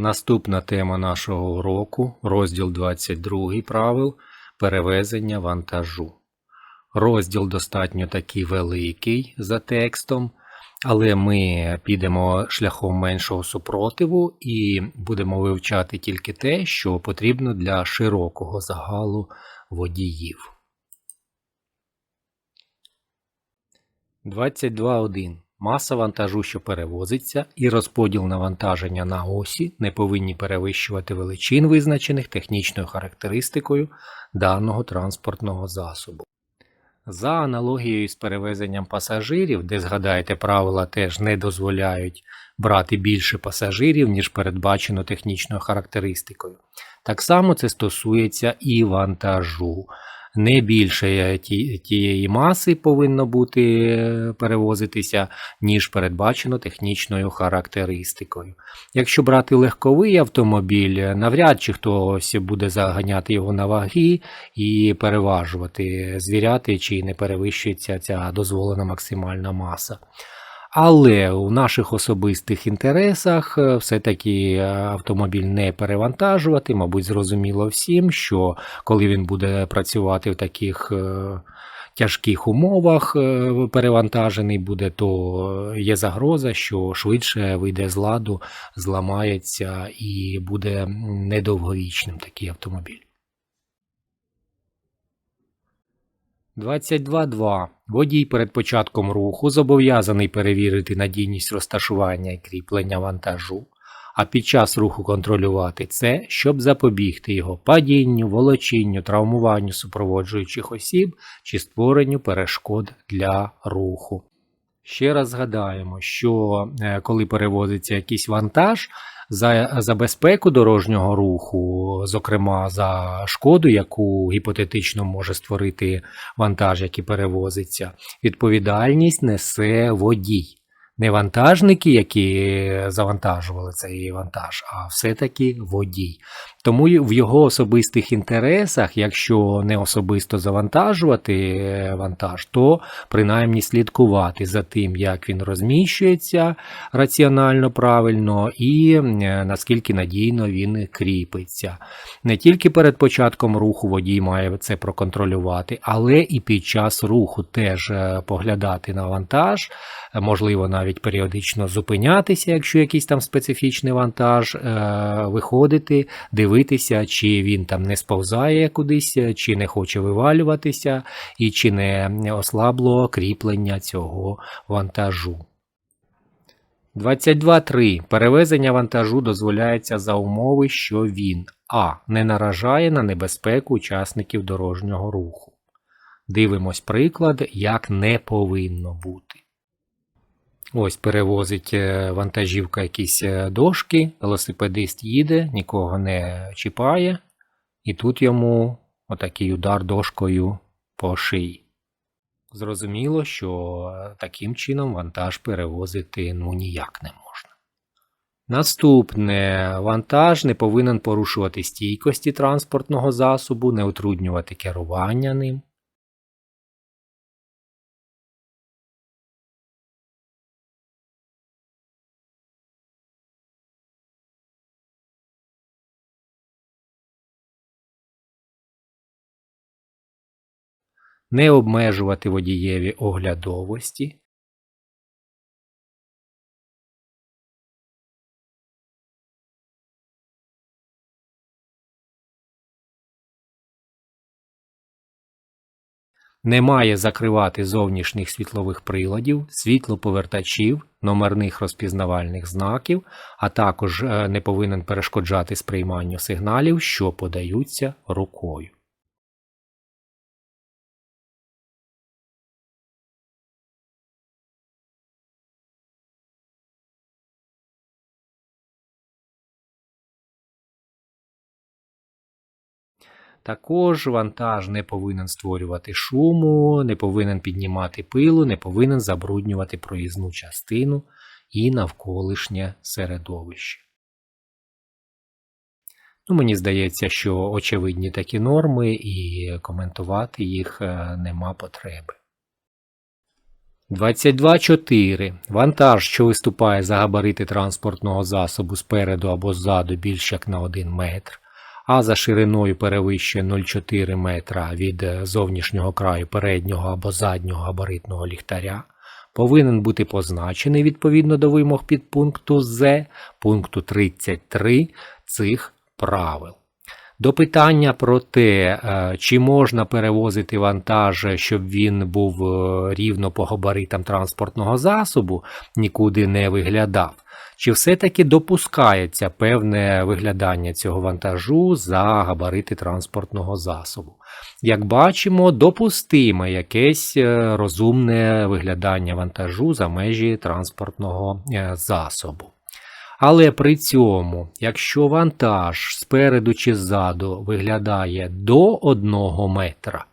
Наступна тема нашого уроку, розділ 22 правил перевезення вантажу. Розділ достатньо такий великий за текстом, але ми підемо шляхом меншого супротиву і будемо вивчати тільки те, що потрібно для широкого загалу водіїв. 22.1. Маса вантажу, що перевозиться, і розподіл навантаження на осі не повинні перевищувати величин, визначених технічною характеристикою даного транспортного засобу. За аналогією з перевезенням пасажирів, де згадаєте, правила теж не дозволяють брати більше пасажирів, ніж передбачено технічною характеристикою. Так само це стосується і вантажу не більше тієї маси повинно бути е, перевозитися, ніж передбачено технічною характеристикою. Якщо брати легковий автомобіль, навряд чи хтось буде заганяти його на ваги і переважувати, звіряти, чи не перевищується ця дозволена максимальна маса. Але у наших особистих інтересах е, все-таки е, автомобіль не перевантажувати. Мабуть, зрозуміло всім, що коли він буде працювати в таких е, тяжких умовах, перевантажений буде, то є загроза, що швидше вийде з ладу, зламається і буде недовговічним такий автомобіль. 22.2. Водій перед початком руху зобов'язаний перевірити надійність розташування і кріплення вантажу, а під час руху контролювати це, щоб запобігти його падінню, волочінню, травмуванню супроводжуючих осіб чи створенню перешкод для руху. Ще раз згадаємо, що е, коли перевозиться якийсь вантаж, за, за безпеку дорожнього руху, зокрема за шкоду, яку гіпотетично може створити вантаж, який перевозиться, відповідальність несе водій. Не вантажники, які завантажували цей вантаж, а все-таки водій. Тому в його особистих інтересах, якщо не особисто завантажувати е, вантаж, то принаймні слідкувати за тим, як він розміщується раціонально правильно і е, наскільки надійно він кріпиться. Не тільки перед початком руху водій має це проконтролювати, але і під час руху теж е, поглядати на вантаж, можливо, навіть періодично зупинятися, якщо якийсь там специфічний вантаж, виходити, дивитися, чи він там не сповзає кудись, чи не хоче вивалюватися, і чи не ослабло кріплення цього вантажу. 22.3. Перевезення вантажу дозволяється за умови, що він а. Не наражає на небезпеку учасників дорожнього руху. Дивимось приклад, як не повинно бути. Ось перевозить е, вантажівка якісь е, дошки, велосипедист їде, нікого не чіпає, і тут йому отакий удар дошкою по шиї. Зрозуміло, що е, таким чином вантаж перевозити ну ніяк не можна. Наступне вантаж не повинен порушувати стійкості транспортного засобу, не утруднювати керування ним. Не обмежувати водієві оглядовості, не має закривати зовнішніх світлових приладів, світлоповертачів, номерних розпізнавальних знаків, а також е, не повинен перешкоджати сприйманню сигналів, що подаються рукою. Також вантаж не повинен створювати шуму, не повинен піднімати пилу, не повинен забруднювати проїзну частину і навколишнє середовище. Ну, Мені здається, що очевидні такі норми, і коментувати їх е, нема потреби. 22.4. Вантаж, що виступає за габарити транспортного засобу спереду або ззаду більш як на 1 метр, а за шириною перевищує 0,4 метра від зовнішнього краю переднього або заднього габаритного ліхтаря, повинен бути позначений відповідно до вимог підпункту З пункту 33 цих правил. До питання про те, е, чи можна перевозити вантаж, щоб він був е, рівно по габаритам транспортного засобу, нікуди не виглядав, чи все-таки допускається певне виглядання цього вантажу за габарити транспортного засобу. Як бачимо, допустиме якесь е, розумне виглядання вантажу за межі транспортного засобу. Але при цьому, якщо вантаж спереду чи ззаду виглядає до 1 метра,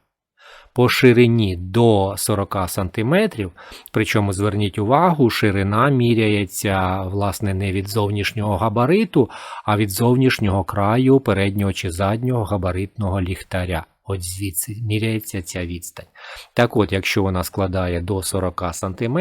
по ширині до 40 см, причому зверніть увагу, ширина міряється власне не від зовнішнього габариту, а від зовнішнього краю переднього чи заднього габаритного ліхтаря. От звідси міряється ця відстань. Так от, якщо вона складає до 40 см,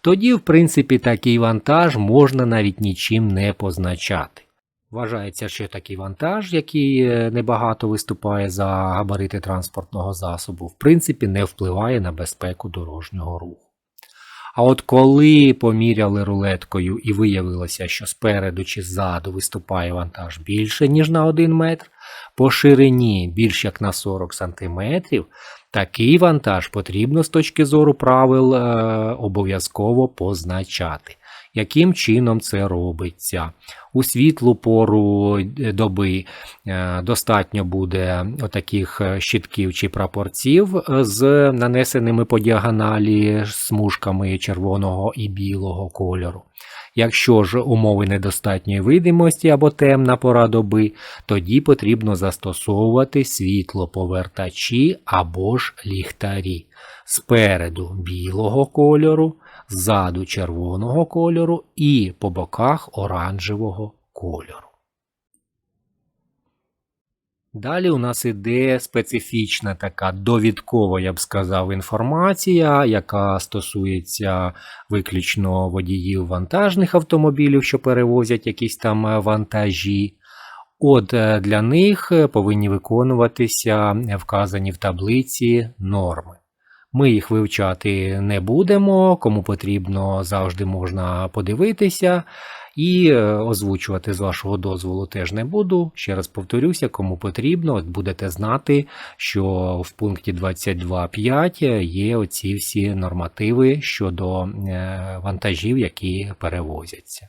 тоді, в принципі, такий вантаж можна навіть нічим не позначати. Вважається, що такий вантаж, який е, небагато виступає за габарити транспортного засобу, в принципі, не впливає на безпеку дорожнього руху. А от коли поміряли рулеткою і виявилося, що спереду чи ззаду виступає вантаж більше, ніж на 1 метр, по ширині більш як на 40 см, такий вантаж потрібно з точки зору правил е, обов'язково позначати. Яким чином це робиться? У світлу пору доби е, достатньо буде таких щитків чи прапорців з нанесеними по діагоналі смужками червоного і білого кольору. Якщо ж умови недостатньої видимості або темна пора доби, тоді потрібно застосовувати світлоповертачі або ж ліхтарі. Спереду білого кольору, ззаду червоного кольору і по боках оранжевого кольору. Далі у нас іде специфічна така довідкова, я б сказав, інформація, яка стосується виключно водіїв вантажних автомобілів, що перевозять якісь там е, вантажі. От е, для них повинні виконуватися вказані в таблиці норми. Ми їх вивчати не будемо, кому потрібно, завжди можна подивитися. І е, озвучувати з вашого дозволу теж не буду. Ще раз повторюся, кому потрібно, будете знати, що в пункті 22.5 є оці всі нормативи щодо е, вантажів, які перевозяться.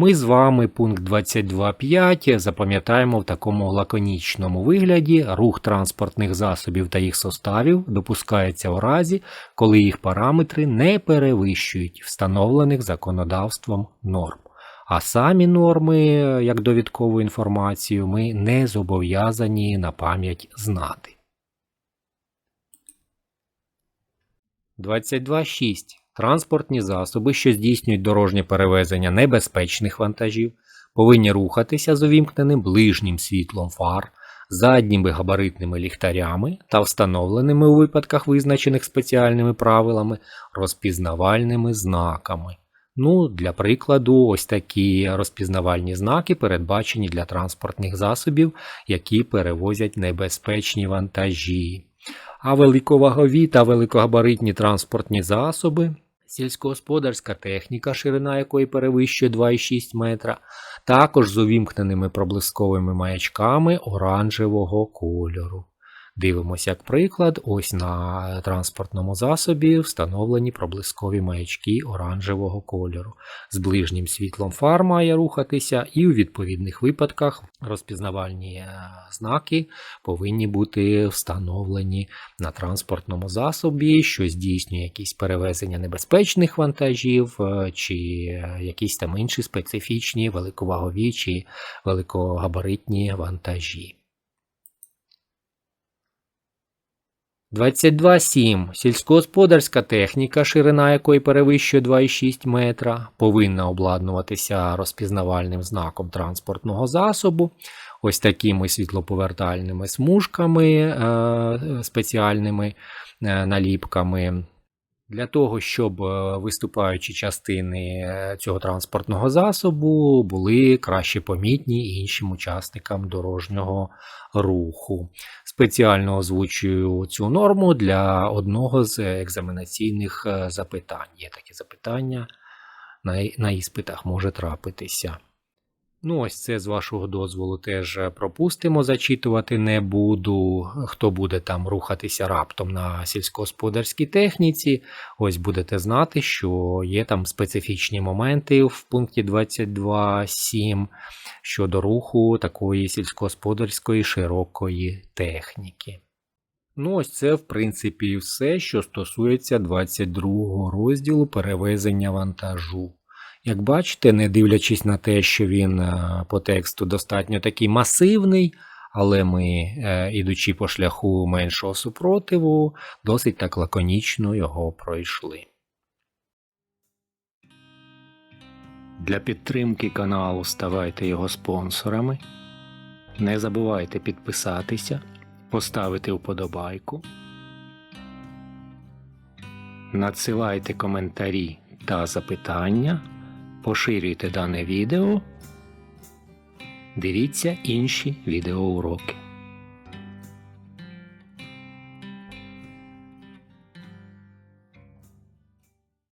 Ми з вами пункт 22.5 запам'ятаємо в такому лаконічному вигляді рух транспортних засобів та їх составів допускається у разі, коли їх параметри не перевищують встановлених законодавством норм. А самі норми, як довідкову інформацію, ми не зобов'язані на пам'ять знати. 22.6 Транспортні засоби, що здійснюють дорожнє перевезення небезпечних вантажів, повинні рухатися з увімкненим ближнім світлом фар, задніми габаритними ліхтарями та встановленими у випадках, визначених спеціальними правилами, розпізнавальними знаками. Ну, Для прикладу, ось такі розпізнавальні знаки передбачені для транспортних засобів, які перевозять небезпечні вантажі. А великовагові та великогабаритні транспортні засоби сільськогосподарська техніка, ширина якої перевищує 2,6 метра, також з увімкненими проблисковими маячками оранжевого кольору. Дивимося як приклад. Ось на транспортному засобі встановлені проблискові маячки оранжевого кольору. З ближнім світлом фар має рухатися, і у відповідних випадках розпізнавальні е, знаки повинні бути встановлені на транспортному засобі, що здійснює якісь перевезення небезпечних вантажів, е, чи е, якісь там інші специфічні великовагові чи великогабаритні вантажі. 22.7. Сільськогосподарська техніка, ширина якої перевищує 2,6 метра, повинна обладнуватися розпізнавальним знаком транспортного засобу, ось такими світлоповертальними смужками, е, спеціальними е, наліпками. Для того, щоб е, виступаючі частини е, цього транспортного засобу були краще помітні іншим учасникам дорожнього руху. Спеціально озвучую цю норму для одного з екзаменаційних е, запитань. Є такі запитання на, на іспитах може трапитися. Ну, ось це з вашого дозволу теж пропустимо, зачитувати не буду. Хто буде там рухатися раптом на сільськогосподарській техніці, ось будете знати, що є там специфічні моменти в пункті 22.7 щодо руху такої сільськогосподарської широкої техніки. Ну, ось це, в принципі, все, що стосується 22 розділу перевезення вантажу. Як бачите, не дивлячись на те, що він е, по тексту достатньо такий масивний, але ми, е, ідучи по шляху меншого супротиву, досить так лаконічно його пройшли. Для підтримки каналу ставайте його спонсорами. Не забувайте підписатися, поставити вподобайку. Надсилайте коментарі та запитання. Поширюйте дане відео. Дивіться інші відеоуроки.